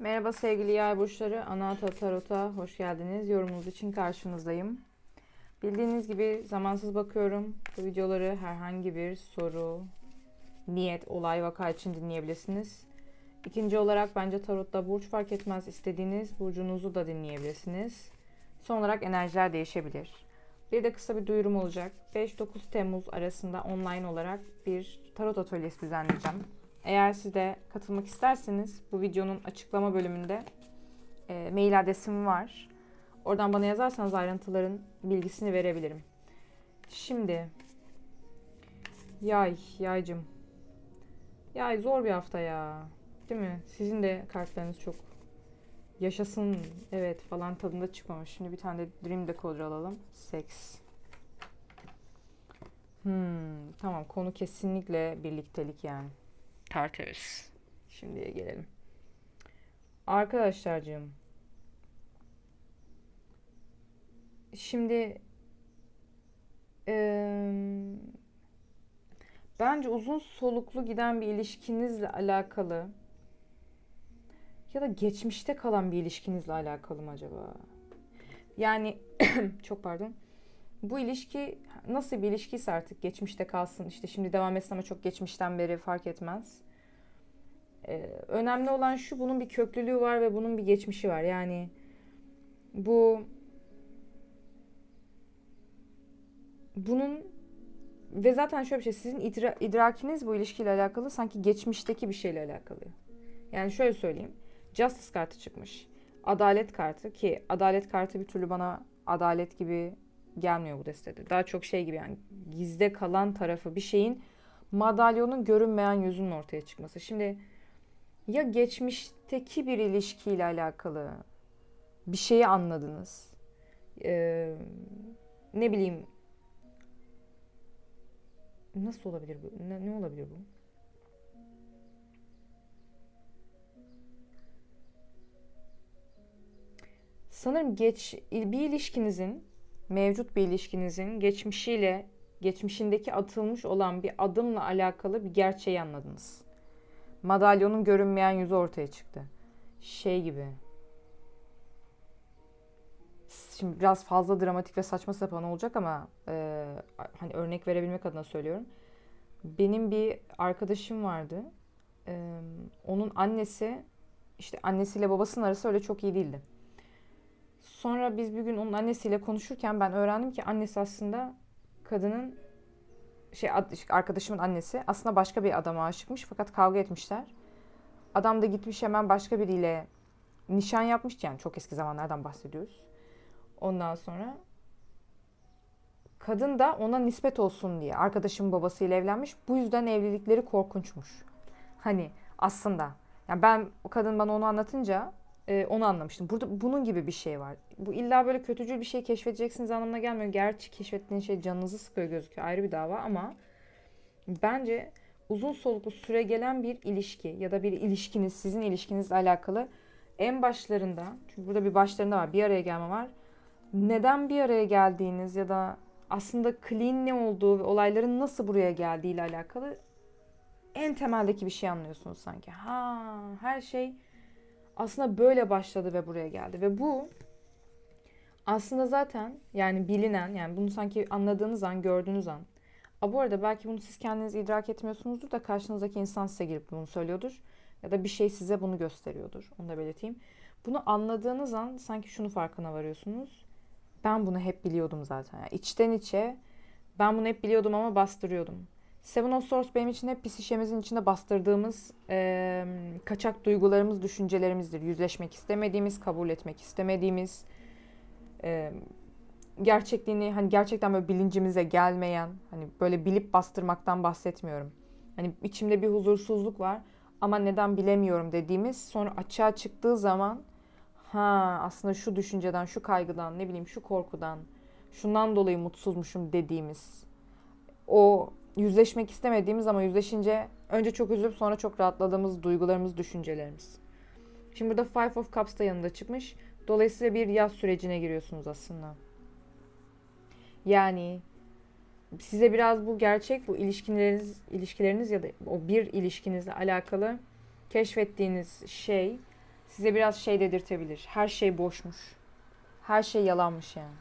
Merhaba sevgili yay burçları. Anahta Tarot'a hoş geldiniz. Yorumunuz için karşınızdayım. Bildiğiniz gibi zamansız bakıyorum. Bu videoları herhangi bir soru, niyet, olay, vaka için dinleyebilirsiniz. İkinci olarak bence Tarot'ta burç fark etmez. istediğiniz burcunuzu da dinleyebilirsiniz. Son olarak enerjiler değişebilir. Bir de kısa bir duyurum olacak. 5-9 Temmuz arasında online olarak bir tarot atölyesi düzenleyeceğim. Eğer siz de katılmak isterseniz bu videonun açıklama bölümünde e, mail adresim var. Oradan bana yazarsanız ayrıntıların bilgisini verebilirim. Şimdi yay, yaycım. Yay zor bir hafta ya. Değil mi? Sizin de kartlarınız çok yaşasın evet falan tadında çıkmamış. Şimdi bir tane de Dream Decoder alalım. Seks. Hmm, tamam konu kesinlikle birliktelik yani. Tartarız. Şimdiye gelelim. Arkadaşlarcığım. Şimdi eee, bence uzun soluklu giden bir ilişkinizle alakalı ya da geçmişte kalan bir ilişkinizle alakalı mı acaba? Yani çok pardon. Bu ilişki nasıl bir ilişkiyse artık geçmişte kalsın. İşte şimdi devam etsin ama çok geçmişten beri fark etmez. Ee, önemli olan şu bunun bir köklülüğü var ve bunun bir geçmişi var. Yani bu bunun ve zaten şöyle bir şey sizin idra- idrakiniz bu ilişkiyle alakalı sanki geçmişteki bir şeyle alakalı. Yani şöyle söyleyeyim. Justice kartı çıkmış. Adalet kartı ki adalet kartı bir türlü bana adalet gibi gelmiyor bu destede. Daha çok şey gibi yani gizde kalan tarafı bir şeyin madalyonun görünmeyen yüzünün ortaya çıkması. Şimdi ya geçmişteki bir ilişkiyle alakalı bir şeyi anladınız. Ee, ne bileyim nasıl olabilir bu? Ne, ne olabilir bu? Sanırım geç bir ilişkinizin mevcut bir ilişkinizin geçmişiyle geçmişindeki atılmış olan bir adımla alakalı bir gerçeği anladınız. Madalyonun görünmeyen yüzü ortaya çıktı. Şey gibi. Şimdi biraz fazla dramatik ve saçma sapan olacak ama e, hani örnek verebilmek adına söylüyorum. Benim bir arkadaşım vardı. E, onun annesi işte annesiyle babasının arası öyle çok iyi değildi. Sonra biz bir gün onun annesiyle konuşurken ben öğrendim ki annesi aslında kadının şey arkadaşımın annesi aslında başka bir adama aşıkmış fakat kavga etmişler. Adam da gitmiş hemen başka biriyle nişan yapmış yani çok eski zamanlardan bahsediyoruz. Ondan sonra kadın da ona nispet olsun diye arkadaşımın babasıyla evlenmiş. Bu yüzden evlilikleri korkunçmuş. Hani aslında yani ben o kadın bana onu anlatınca e, onu anlamıştım. Burada bunun gibi bir şey var. Bu illa böyle kötücül bir şey keşfedeceksiniz anlamına gelmiyor. Gerçi keşfettiğiniz şey canınızı sıkıyor gözüküyor ayrı bir dava ama bence uzun soluklu süre gelen bir ilişki ya da bir ilişkiniz sizin ilişkinizle alakalı en başlarında çünkü burada bir başlarında var bir araya gelme var. Neden bir araya geldiğiniz ya da aslında clean ne olduğu ve olayların nasıl buraya geldiği ile alakalı en temeldeki bir şey anlıyorsunuz sanki. Ha her şey aslında böyle başladı ve buraya geldi. Ve bu aslında zaten yani bilinen yani bunu sanki anladığınız an, gördüğünüz an. A bu arada belki bunu siz kendiniz idrak etmiyorsunuzdur da karşınızdaki insan size girip bunu söylüyordur. Ya da bir şey size bunu gösteriyordur. Onu da belirteyim. Bunu anladığınız an sanki şunu farkına varıyorsunuz. Ben bunu hep biliyordum zaten. Yani içten içe ben bunu hep biliyordum ama bastırıyordum. Seven of Swords benim için hep psişemizin içinde bastırdığımız e, kaçak duygularımız, düşüncelerimizdir. Yüzleşmek istemediğimiz, kabul etmek istemediğimiz, e, gerçekliğini hani gerçekten böyle bilincimize gelmeyen, hani böyle bilip bastırmaktan bahsetmiyorum. Hani içimde bir huzursuzluk var ama neden bilemiyorum dediğimiz sonra açığa çıktığı zaman ha aslında şu düşünceden, şu kaygıdan, ne bileyim şu korkudan, şundan dolayı mutsuzmuşum dediğimiz o yüzleşmek istemediğimiz ama yüzleşince önce çok üzülüp sonra çok rahatladığımız duygularımız, düşüncelerimiz. Şimdi burada Five of Cups da yanında çıkmış. Dolayısıyla bir yaz sürecine giriyorsunuz aslında. Yani size biraz bu gerçek, bu ilişkileriniz, ilişkileriniz ya da o bir ilişkinizle alakalı keşfettiğiniz şey size biraz şey dedirtebilir. Her şey boşmuş. Her şey yalanmış yani.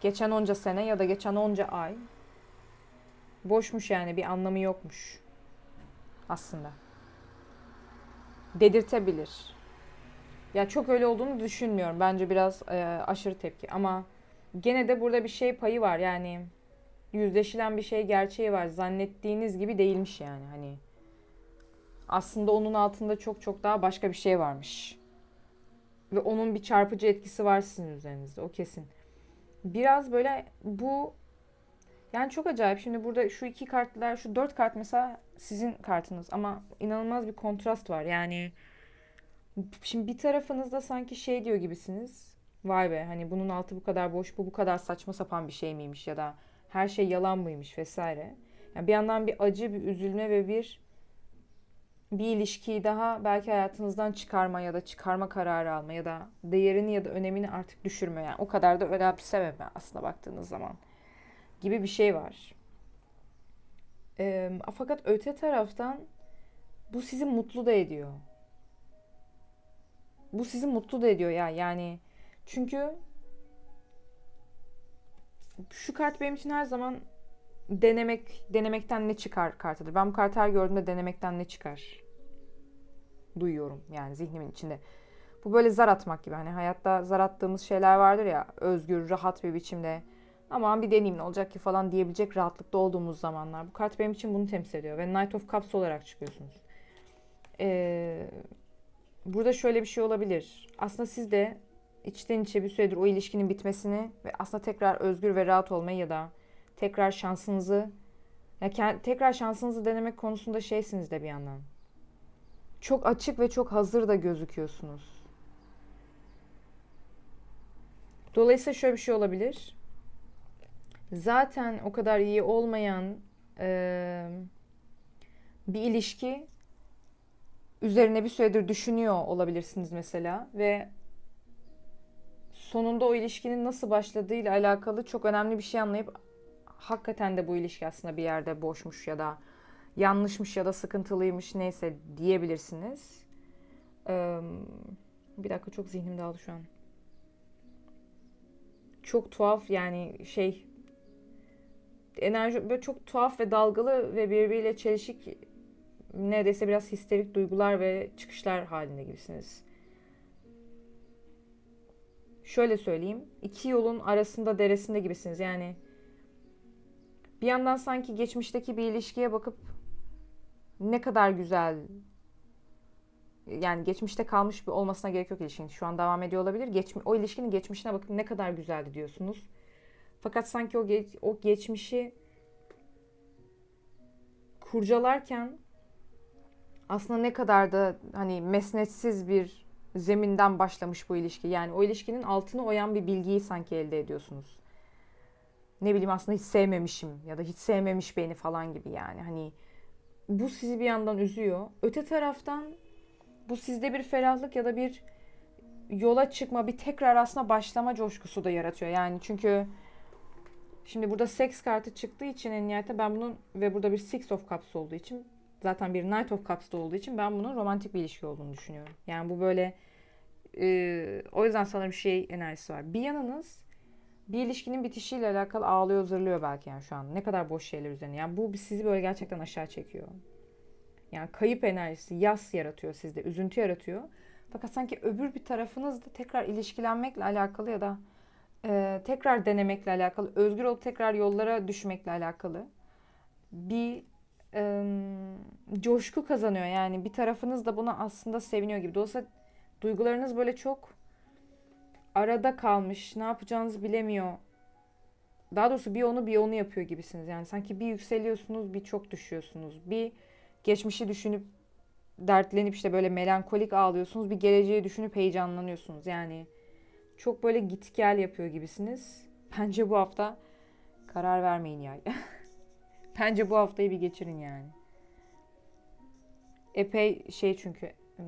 Geçen onca sene ya da geçen onca ay boşmuş yani bir anlamı yokmuş aslında. Dedirtebilir. Ya çok öyle olduğunu düşünmüyorum. Bence biraz e, aşırı tepki ama gene de burada bir şey payı var. Yani yüzleşilen bir şey gerçeği var. Zannettiğiniz gibi değilmiş yani hani. Aslında onun altında çok çok daha başka bir şey varmış. Ve onun bir çarpıcı etkisi var sizin üzerinizde. O kesin. Biraz böyle bu yani çok acayip. Şimdi burada şu iki kartlar, şu dört kart mesela sizin kartınız ama inanılmaz bir kontrast var. Yani şimdi bir tarafınızda sanki şey diyor gibisiniz. Vay be hani bunun altı bu kadar boş, bu bu kadar saçma sapan bir şey miymiş ya da her şey yalan mıymış vesaire. Yani bir yandan bir acı, bir üzülme ve bir bir ilişkiyi daha belki hayatınızdan çıkarma ya da çıkarma kararı alma ya da değerini ya da önemini artık düşürme. Yani o kadar da önemsememe aslında baktığınız zaman gibi bir şey var. E, fakat öte taraftan bu sizi mutlu da ediyor. Bu sizi mutlu da ediyor ya yani çünkü şu kart benim için her zaman denemek, denemekten ne çıkar kartıdır. Ben bu kartı her gördüğümde denemekten ne çıkar duyuyorum yani zihnimin içinde. Bu böyle zar atmak gibi. Hani hayatta zar attığımız şeyler vardır ya özgür, rahat bir biçimde. Aman bir deneyim ne olacak ki falan diyebilecek rahatlıkta olduğumuz zamanlar. Bu kart benim için bunu temsil ediyor. Ve Knight of Cups olarak çıkıyorsunuz. Ee, burada şöyle bir şey olabilir. Aslında siz de içten içe bir süredir o ilişkinin bitmesini ve aslında tekrar özgür ve rahat olmayı ya da tekrar şansınızı ya tekrar şansınızı denemek konusunda şeysiniz de bir yandan. Çok açık ve çok hazır da gözüküyorsunuz. Dolayısıyla şöyle bir şey olabilir. Zaten o kadar iyi olmayan e, bir ilişki üzerine bir süredir düşünüyor olabilirsiniz mesela ve sonunda o ilişkinin nasıl başladığıyla alakalı çok önemli bir şey anlayıp hakikaten de bu ilişki aslında bir yerde boşmuş ya da yanlışmış ya da sıkıntılıymış neyse diyebilirsiniz. Bir dakika çok zihnim dağıldı şu an. Çok tuhaf yani şey enerji böyle çok tuhaf ve dalgalı ve birbiriyle çelişik neredeyse biraz histerik duygular ve çıkışlar halinde gibisiniz. Şöyle söyleyeyim. iki yolun arasında deresinde gibisiniz. Yani bir yandan sanki geçmişteki bir ilişkiye bakıp ne kadar güzel yani geçmişte kalmış bir olmasına gerek yok ilişkinin. Şu an devam ediyor olabilir. Geçmi, o ilişkinin geçmişine bakıp ne kadar güzeldi diyorsunuz. Fakat sanki o geç, o geçmişi kurcalarken aslında ne kadar da hani mesnetsiz bir zeminden başlamış bu ilişki. Yani o ilişkinin altını oyan bir bilgiyi sanki elde ediyorsunuz. Ne bileyim aslında hiç sevmemişim ya da hiç sevmemiş beni falan gibi yani. Hani bu sizi bir yandan üzüyor. Öte taraftan bu sizde bir ferahlık ya da bir yola çıkma, bir tekrar aslında başlama coşkusu da yaratıyor. Yani çünkü şimdi burada seks kartı çıktığı için en nihayette ben bunun ve burada bir Six of Cups olduğu için zaten bir Knight of Cups'da olduğu için ben bunun romantik bir ilişki olduğunu düşünüyorum. Yani bu böyle e, o yüzden sanırım şey enerjisi var. Bir yanınız bir ilişkinin bitişiyle alakalı ağlıyor zırlıyor belki yani şu an. Ne kadar boş şeyler üzerine. Yani bu sizi böyle gerçekten aşağı çekiyor. Yani kayıp enerjisi, yas yaratıyor sizde, üzüntü yaratıyor. Fakat sanki öbür bir tarafınız da tekrar ilişkilenmekle alakalı ya da e, tekrar denemekle alakalı, özgür olup tekrar yollara düşmekle alakalı bir e, coşku kazanıyor. Yani bir tarafınız da buna aslında seviniyor gibi. Dolayısıyla duygularınız böyle çok arada kalmış, ne yapacağınızı bilemiyor. Daha doğrusu bir onu bir onu yapıyor gibisiniz. Yani sanki bir yükseliyorsunuz, bir çok düşüyorsunuz. Bir geçmişi düşünüp dertlenip işte böyle melankolik ağlıyorsunuz. Bir geleceği düşünüp heyecanlanıyorsunuz. Yani çok böyle git gel yapıyor gibisiniz. Bence bu hafta karar vermeyin yani. Bence bu haftayı bir geçirin yani. Epey şey çünkü hmm,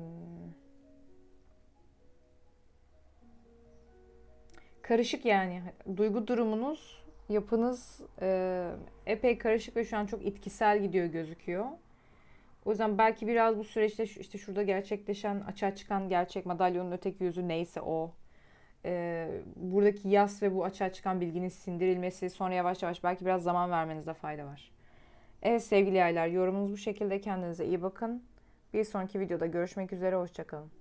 karışık yani. Duygu durumunuz, yapınız e, epey karışık ve şu an çok itkisel gidiyor gözüküyor. O yüzden belki biraz bu süreçte işte şurada gerçekleşen, açığa çıkan gerçek madalyonun öteki yüzü neyse o. Ee, buradaki yas ve bu açığa çıkan bilginin sindirilmesi, sonra yavaş yavaş belki biraz zaman vermenizde fayda var. Evet sevgili yaylar, yorumunuz bu şekilde. Kendinize iyi bakın. Bir sonraki videoda görüşmek üzere. Hoşçakalın.